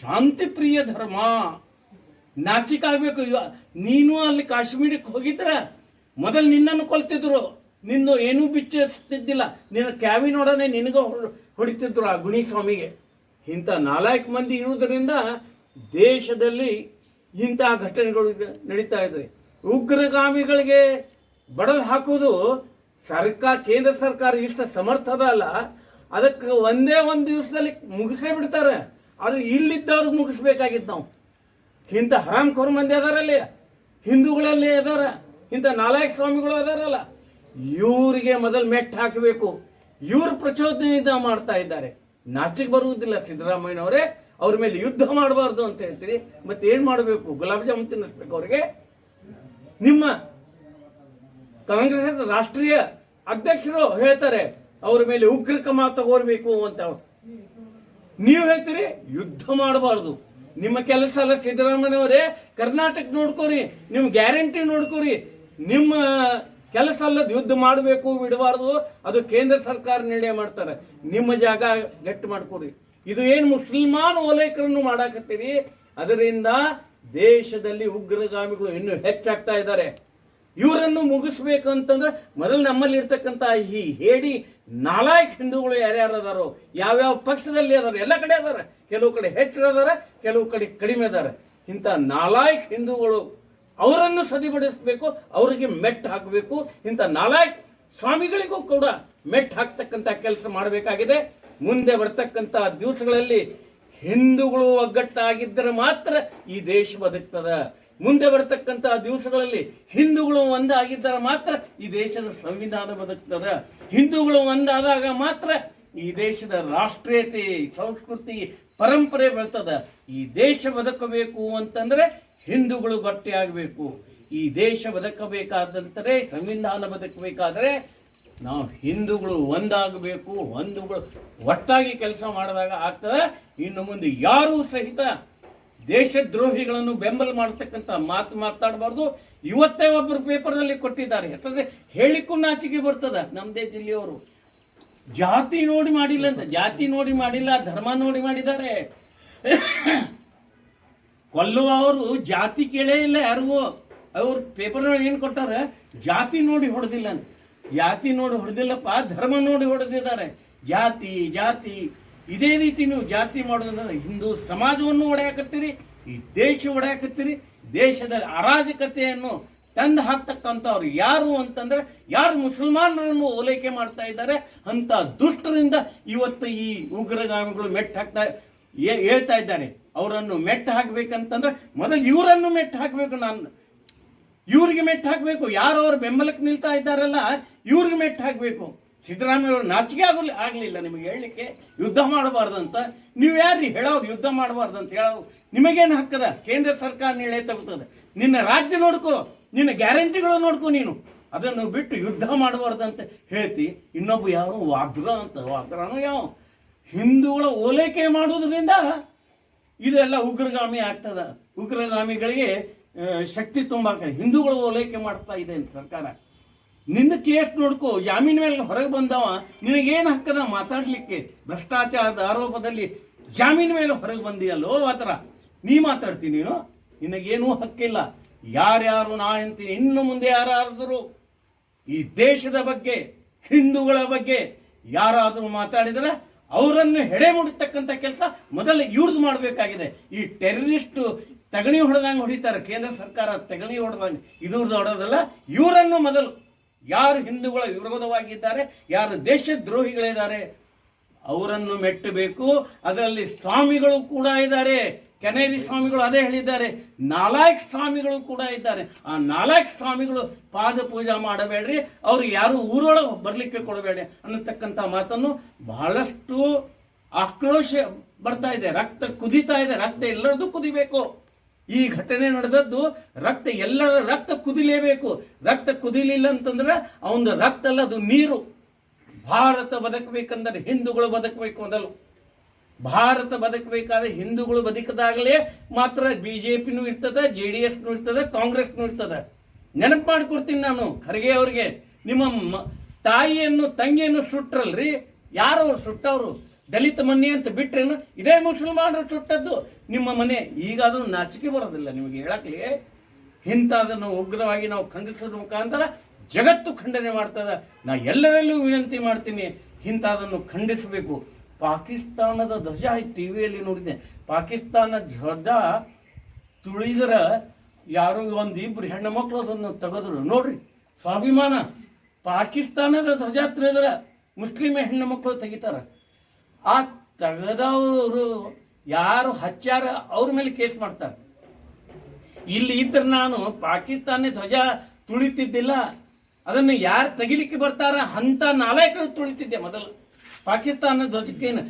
ಶಾಂತಿ ಪ್ರಿಯ ಧರ್ಮ. ನಾಚಿಕಾಗಬೇಕು ನೀನು ಅಲ್ಲಿ ಕಾಶ್ಮೀರಕ್ಕೆ ಹೋಗಿದ್ರ ಮೊದಲು ನಿನ್ನನ್ನು ಕೊಲ್ತಿದ್ರು. ನಿನ್ನ ಏನೂ ಬಿಚ್ಚಿಸ್ತಿದ್ದಿಲ್ಲ. ನಿನ್ನ ಕ್ಯಾಬಿನೊಡನೆ ನಿನಗ ಹೊಡಿತಿದ್ರು ಆ ಗುಣಿ ಸ್ವಾಮಿಗೆ ಇಂಥ ನಾಲ್ಕು ಮಂದಿ ಇರುವುದರಿಂದ ದೇಶದಲ್ಲಿ ಇಂತಹ ಘಟನೆಗಳು ನಡೀತಾ ಇದೆ. ಉಗ್ರಗಾಮಿಗಳಿಗೆ ಬಡದು ಹಾಕೋದು ಸರ್ಕಾರ ಕೇಂದ್ರ ಸರ್ಕಾರ ಇಷ್ಟ ಸಮರ್ಥದ ಅಲ್ಲ. ಅದಕ್ಕೆ ಒಂದೇ ಒಂದು ದಿವಸದಲ್ಲಿ ಮುಗಿಸೇ ಬಿಡ್ತಾರೆ. ಅದು ಇಲ್ಲಿದ್ದವ್ರಿಗೆ ಮುಗಿಸ್ಬೇಕಾಗಿತ್ತು ನಾವು. ಇಂಥ ಹರಾಮ್ ಖೋರ್ ಮಂದಿ ಅದಾರಲ್ಲಿ, ಹಿಂದೂಗಳಲ್ಲಿ ಅದಾರ, ಇಂಥ ನಾಲಾಯಕ್ ಸ್ವಾಮಿಗಳು ಅದಾರಲ್ಲ, ಇವರಿಗೆ ಮೊದಲು ಮೆಟ್ಟು ಹಾಕಬೇಕು. ಇವ್ರ ಪ್ರಚೋದನೆಯಿಂದ ಮಾಡ್ತಾ ಇದ್ದಾರೆ. ನಾಚಿಕ್ ಬರುವುದಿಲ್ಲ, ಸಿದ್ದರಾಮಯ್ಯನವರೇ, ಅವ್ರ ಮೇಲೆ ಯುದ್ಧ ಮಾಡಬಾರ್ದು ಅಂತ ಹೇಳ್ತೀರಿ. ಮತ್ತೆ ಏನ್ ಮಾಡಬೇಕು? ಗುಲಾಬ್ ಜಾಮೂನ್ ತಿನ್ನಿಸ್ಬೇಕು ಅವ್ರಿಗೆ? ನಿಮ್ಮ ಕಾಂಗ್ರೆಸ್ ರಾಷ್ಟ್ರೀಯ ಅಧ್ಯಕ್ಷರು ಹೇಳ್ತಾರೆ, ಅವ್ರ ಮೇಲೆ ಉಗ್ರ ಕ್ರಮ ತಗೋರ್ಬೇಕು ಅಂತ. ನೀವು ಹೇಳ್ತೀರಿ? ಯುದ್ಧ ಮಾಡಬಾರ್ದು. ನಿಮ್ಮ ಕೆಲಸ ಅಲ್ಲ, ಸಿದ್ದರಾಮಯ್ಯವರೇ, ಕರ್ನಾಟಕ ನೋಡ್ಕೋರಿ ನಿಮ್ಮ ಗ್ಯಾರಂಟಿ ನೋಡ್ಕೋರಿ. ನಿಮ್ಮ ಕೆಲಸ ಅಲ್ಲದ ಯುದ್ಧ ಮಾಡಬೇಕು, ಬಿಡಬಾರ್ದು, ಅದು ಕೇಂದ್ರ ಸರ್ಕಾರ ನಿರ್ಣಯ ಮಾಡ್ತಾರೆ. ನಿಮ್ಮ ಜಾಗ ಗಟ್ಟಿ ಮಾಡ್ಕೊರಿ ಇದು ಏನು ಮುಸ್ಲಿಮಾನ್ ಓಲೈಕರನ್ನು ಮಾಡಾಕತ್ತೀರಿ? ಅದರಿಂದ ದೇಶದಲ್ಲಿ ಉಗ್ರಗಾಮಿಗಳು ಇನ್ನೂ ಹೆಚ್ಚಾಗ್ತಾ ಇದ್ದಾರೆ. ಇವರನ್ನು ಮುಗಿಸ್ಬೇಕು ಅಂತಂದ್ರೆ ಮೊದಲು ನಮ್ಮಲ್ಲಿ ಇರ್ತಕ್ಕಂಥ ಈ ಹೇಡಿ ನಾಲ್ಕು ಹಿಂದೂಗಳು ಯಾರ್ಯಾರು ಅದಾರೋ ಯಾವ್ಯಾವ ಪಕ್ಷದಲ್ಲಿ ಅದಾರ, ಎಲ್ಲ ಕಡೆ ಅದಾರ. ಕೆಲವು ಕಡೆ ಹೆಚ್ಚು ಅದಾರ, ಕೆಲವು ಕಡೆ ಕಡಿಮೆ ಅದಾರ. ಇಂಥ ನಾಲ್ಕು ಹಿಂದೂಗಳು ಅವರನ್ನು ಸದಿಪಡಿಸಬೇಕು ಅವರಿಗೆ ಮೆಟ್ ಹಾಕಬೇಕು. ಇಂಥ ನಾಲ್ಕು ಸ್ವಾಮಿಗಳಿಗೂ ಕೂಡ ಮೆಟ್ ಹಾಕ್ತಕ್ಕಂಥ ಕೆಲಸ ಮಾಡಬೇಕಾಗಿದೆ. ಮುಂದೆ ಬರ್ತಕ್ಕಂಥ ದಿವಸಗಳಲ್ಲಿ ಹಿಂದೂಗಳು ಒಗ್ಗಟ್ಟಾಗಿದ್ದರೆ ಮಾತ್ರ ಈ ದೇಶ ಬದುಕ್ತದ. ಮುಂದೆ ಬರತಕ್ಕಂತಹ ದಿವಸಗಳಲ್ಲಿ ಹಿಂದೂಗಳು ಒಂದಾಗಿದ್ದರೆ ಮಾತ್ರ ಈ ದೇಶದ ಸಂವಿಧಾನ ಬದುಕ್ತದ. ಹಿಂದೂಗಳು ಒಂದಾದಾಗ ಮಾತ್ರ ಈ ದೇಶದ ರಾಷ್ಟ್ರೀಯತೆ, ಸಂಸ್ಕೃತಿ, ಪರಂಪರೆ ಬರ್ತದ. ಈ ದೇಶ ಬದುಕಬೇಕು ಅಂತಂದ್ರೆ ಹಿಂದೂಗಳು ಗಟ್ಟಿಯಾಗಬೇಕು ಈ ದೇಶ ಬದುಕಬೇಕಾದಂತರೆ, ಸಂವಿಧಾನ ಬದುಕಬೇಕಾದ್ರೆ ನಾವು ಹಿಂದೂಗಳು ಒಂದಾಗಬೇಕು ಹಿಂದೂಗಳು ಒಟ್ಟಾಗಿ ಕೆಲಸ ಮಾಡಿದಾಗ ಆಗ್ತದೆ. ಇನ್ನು ಮುಂದೆ ಯಾರೂ ಸಹಿತ ದೇಶದ್ರೋಹಿಗಳನ್ನು ಬೆಂಬಲ ಮಾಡತಕ್ಕಂತ ಮಾತು ಮಾತಾಡಬಾರ್ದು. ಇವತ್ತೇ ಒಬ್ಬರು ಪೇಪರ್ನಲ್ಲಿ ಕೊಟ್ಟಿದ್ದಾರೆ. ಯಾಕಂದ್ರೆ ಹೇಳಿಕ್ಕೂ ನಾಚಿಕೆ ಬರ್ತದ ನಮ್ಮದೇ ಜಿಲ್ಲೆಯವರು. ಜಾತಿ ನೋಡಿ ಮಾಡಿಲ್ಲ ಅಂತ. ಜಾತಿ ನೋಡಿ ಮಾಡಿಲ್ಲ, ಧರ್ಮ ನೋಡಿ ಮಾಡಿದ್ದಾರೆ. ಕೊಲ್ಲುವ ಅವರು ಜಾತಿ ಕೇಳೇ ಇಲ್ಲ ಯಾರಿಗೂ. ಅವ್ರು ಪೇಪರ್ ಏನು ಕೊಟ್ಟಾರ? ಜಾತಿ ನೋಡಿ ಹೊಡೆದಿಲ್ಲ ಅಂತ. ಜಾತಿ ನೋಡಿ ಹೊಡೆದಿಲ್ಲಪ್ಪ, ಧರ್ಮ ನೋಡಿ ಹೊಡೆದಿದ್ದಾರೆ. ಜಾತಿ ಜಾತಿ. ಇದೇ ರೀತಿ ನೀವು ಜಾತಿ ಮಾಡೋದ್ರಿಂದ ಹಿಂದೂ ಸಮಾಜವನ್ನು ಒಡೆಯಾಕತ್ತೀರಿ, ಈ ದೇಶ ಒಡೆಯಾಕತ್ತೀರಿ, ದೇಶದ ಅರಾಜಕತೆಯನ್ನು ತಂದು ಹಾಕ್ತಕ್ಕಂಥವ್ರು ಯಾರು ಅಂತಂದ್ರೆ, ಯಾರು ಮುಸಲ್ಮಾನರನ್ನು ಓಲೈಕೆ ಮಾಡ್ತಾ ಇದ್ದಾರೆ ಅಂತ ದುಷ್ಟರಿಂದ ಇವತ್ತು ಈ ಉಗ್ರಗಾಮಿಗಳು ಮೆಟ್ಟ ಹಾಕ್ತಾ ಹೇಳ್ತಾ ಇದ್ದಾರೆ. ಅವರನ್ನು ಮೆಟ್ಟ ಹಾಕ್ಬೇಕಂತಂದ್ರೆ ಮೊದಲು ಇವರನ್ನು ಮೆಟ್ಟ ಹಾಕಬೇಕು ನಾನು. ಇವ್ರಿಗೆ ಮೆಟ್ಟ ಹಾಕಬೇಕು. ಯಾರು ಅವ್ರ ಬೆಂಬಲಕ್ಕೆ ನಿಲ್ತಾ ಇದ್ದಾರಲ್ಲ, ಇವ್ರಿಗೆ ಮೆಟ್ಟ ಹಾಕಬೇಕು. ಸಿದ್ದರಾಮಯ್ಯ ಅವರು ನಾಚಿಕೆ ಆಗಲಿ ಆಗಲಿಲ್ಲ ನಿಮಗೆ ಹೇಳಲಿಕ್ಕೆ ಯುದ್ಧ ಮಾಡಬಾರ್ದಂತ ನೀವು ಯಾರು ಹೇಳೋದು ಯುದ್ಧ ಮಾಡಬಾರ್ದು ಅಂತ ಹೇಳೋರು ನಿಮಗೇನು ಹಕ್ಕದ? ಕೇಂದ್ರ ಸರ್ಕಾರ ನೀಳೆ ತಗೋತದೆ ನಿನ್ನ ರಾಜ್ಯ ನೋಡ್ಕೋ, ನಿನ್ನ ಗ್ಯಾರಂಟಿಗಳು ನೋಡ್ಕೋ ನೀನು. ಅದನ್ನು ಬಿಟ್ಟು ಯುದ್ಧ ಮಾಡಬಾರ್ದಂತ ಹೇಳ್ತಿ. ಇನ್ನೊಬ್ಬ ಯಾರು? ವಾದ್ರ ಅಂತ. ವಾಗ್ರನು ಯಾವ? ಹಿಂದೂಗಳ ಓಲೈಕೆ ಮಾಡೋದ್ರಿಂದ ಇದೆಲ್ಲ ಉಗ್ರಗಾಮಿ ಆಗ್ತದ. ಉಗ್ರಗಾಮಿಗಳಿಗೆ ಶಕ್ತಿ ತುಂಬಾಕ ಹಿಂದೂಗಳು ಓಲೈಕೆ ಮಾಡ್ತಾ ಇದೆ ಸರ್ಕಾರ. ನಿಂದ ಕೇಸ್ ನೋಡ್ಕೋ, ಜಾಮೀನ್ ಮೇಲೆ ಹೊರಗೆ ಬಂದವ, ನಿನಗೇನು ಹಕ್ಕದ ಮಾತಾಡ್ಲಿಕ್ಕೆ? ಭ್ರಷ್ಟಾಚಾರದ ಆರೋಪದಲ್ಲಿ ಜಾಮೀನ್ ಮೇಲೆ ಹೊರಗೆ ಬಂದಿಯಲ್ಲೋ ಆತರ ನೀ ಮಾತಾಡ್ತೀನಿ ನೀನು? ನಿನಗೇನೂ ಹಕ್ಕಿಲ್ಲ. ಯಾರ್ಯಾರು ನಾ ಹೇಳ್ತೀನಿ ಇನ್ನು ಮುಂದೆ ಯಾರಾದರೂ? ಈ ದೇಶದ ಬಗ್ಗೆ, ಹಿಂದೂಗಳ ಬಗ್ಗೆ ಯಾರಾದರೂ ಮಾತಾಡಿದರೆ ಅವರನ್ನು ಹೆಡೆ ಮುಡಿತಕ್ಕಂಥ ಕೆಲಸ ಮೊದಲು ಯೂಸ್ ಮಾಡಬೇಕಾಗಿದೆ. ಈ ಟೆರರಿಸ್ಟ್ ತಗಣಿ ಹೊಡೆದಂಗೆ ಹೊಡಿತಾರೆ. ಕೇಂದ್ರ ಸರ್ಕಾರ ತಗಣಿ ಹೊಡೆದಂಗೆ. ಇದ್ರದ್ದು ಹೊಡೆದಲ್ಲ, ಇವರನ್ನು ಮೊದಲು ಯಾರು ಹಿಂದೂಗಳ ವಿರೋಧವಾಗಿದ್ದಾರೆ, ಯಾರು ದೇಶದ್ರೋಹಿಗಳಿದ್ದಾರೆ, ಅವರನ್ನು ಮೆಟ್ಟಬೇಕು. ಅದರಲ್ಲಿ ಸ್ವಾಮಿಗಳು ಕೂಡ ಇದ್ದಾರೆ. ಕೆನೇರಿ ಸ್ವಾಮಿಗಳು ಅದೇ ಹೇಳಿದ್ದಾರೆ. ನಾಲ್ಕು ಸ್ವಾಮಿಗಳು ಕೂಡ ಇದ್ದಾರೆ. ಆ ನಾಲ್ಕು ಸ್ವಾಮಿಗಳು ಪಾದ ಪೂಜಾ ಮಾಡಬೇಡ್ರಿ. ಅವ್ರು ಯಾರು ಊರೊಳಗೆ ಬರಲಿಕ್ಕೆ ಕೊಡಬೇಡಿ ಅನ್ನತಕ್ಕಂಥ ಮಾತನ್ನು ಬಹಳಷ್ಟು ಆಕ್ರೋಶ ಬರ್ತಾ ಇದೆ. ರಕ್ತ ಕುದಿತಾ ಇದೆ. ರಕ್ತ ಎಲ್ಲರದ್ದು ಕುದಿಬೇಕು. ಈ ಘಟನೆ ನಡೆದದ್ದು ರಕ್ತ, ಎಲ್ಲರ ರಕ್ತ ಕುದಿಲೇಬೇಕು. ರಕ್ತ ಕುದಿಲಿಲ್ಲ ಅಂತಂದ್ರೆ ಅವನ ರಕ್ತ ಅಲ್ಲ, ಅದು ನೀರು. ಭಾರತ ಬದುಕಬೇಕಂದ್ರೆ ಹಿಂದೂಗಳು ಬದುಕಬೇಕು ಮೊದಲು. ಭಾರತ ಬದುಕಬೇಕಾದ್ರೆ ಹಿಂದೂಗಳು ಬದುಕದಾಗಲೇ ಮಾತ್ರ ಬಿಜೆಪಿನೂ ಇರ್ತದೆ, ಜೆ ಡಿ ಎಸ್ನು ಇರ್ತದೆ, ಕಾಂಗ್ರೆಸ್ನು ಇರ್ತದೆ. ನೆನಪು ಮಾಡಿಕೊಡ್ತೀನಿ ನಾನು ಖರ್ಗೆ ಅವ್ರಿಗೆ. ನಿಮ್ಮ ತಾಯಿಯನ್ನು, ತಂಗಿಯನ್ನು ಸುಟ್ರಲ್ರಿ? ಯಾರು ಅವ್ರು ಸುಟ್ಟವ್ರು? ದಲಿತ ಮನೆ ಅಂತ ಬಿಟ್ರೇನು ಇದೇ ಮುಸಲ್ಮಾನರು ಸುಟ್ಟದ್ದು ನಿಮ್ಮ ಮನೆ ಈಗ ಅದನ್ನು ನಾಚಿಕೆ ಬರೋದಿಲ್ಲ ನಿಮಗೆ ಹೇಳಕ್ಲಿ ಇಂಥದನ್ನು ಉಗ್ರವಾಗಿ ನಾವು ಖಂಡಿಸೋದ್ರ ಮುಖಾಂತರ ಜಗತ್ತು ಖಂಡನೆ ಮಾಡ್ತದ. ನಾ ಎಲ್ಲರಲ್ಲೂ ವಿನಂತಿ ಮಾಡ್ತೀನಿ ಇಂಥದನ್ನು ಖಂಡಿಸಬೇಕು. ಪಾಕಿಸ್ತಾನದ ಧ್ವಜ ಟಿವಿಯಲ್ಲಿ ನೋಡಿದೆ ಪಾಕಿಸ್ತಾನ ಧ್ವಜ ತುಳಿದ್ರ ಯಾರೋ ಒಂದಿಬ್ರು ಹೆಣ್ಣು ಮಕ್ಕಳು ಅದನ್ನು ತೆಗೆದ್ರು. ನೋಡ್ರಿ, ಸ್ವಾಭಿಮಾನ. ಪಾಕಿಸ್ತಾನದ ಧ್ವಜ ತುಳಿದ್ರ ಮುಸ್ಲಿಂ ಹೆಣ್ಣು ಮಕ್ಕಳು ತೆಗಿತಾರ. ಆ ತೆಗೆದವರು ಯಾರು ಹಚ್ಚಾರ ಅವ್ರ ಮೇಲೆ ಕೇಸ್ ಮಾಡ್ತಾರೆ. ಇಲ್ಲಿ ಇದ್ರೆ ನಾನು ಪಾಕಿಸ್ತಾನಿ ಧ್ವಜ ತುಳಿತಿದ್ದಿಲ್ಲ, ಅದನ್ನು ಯಾರು ತೆಗಿಲಿಕ್ಕೆ ಬರ್ತಾರ ಅಂತ ನಾಲ್ಕು ತುಳಿತಿದ್ದೆ ಮೊದಲು. ಪಾಕಿಸ್ತಾನ ಧ್ವಜಕ್ಕೇನು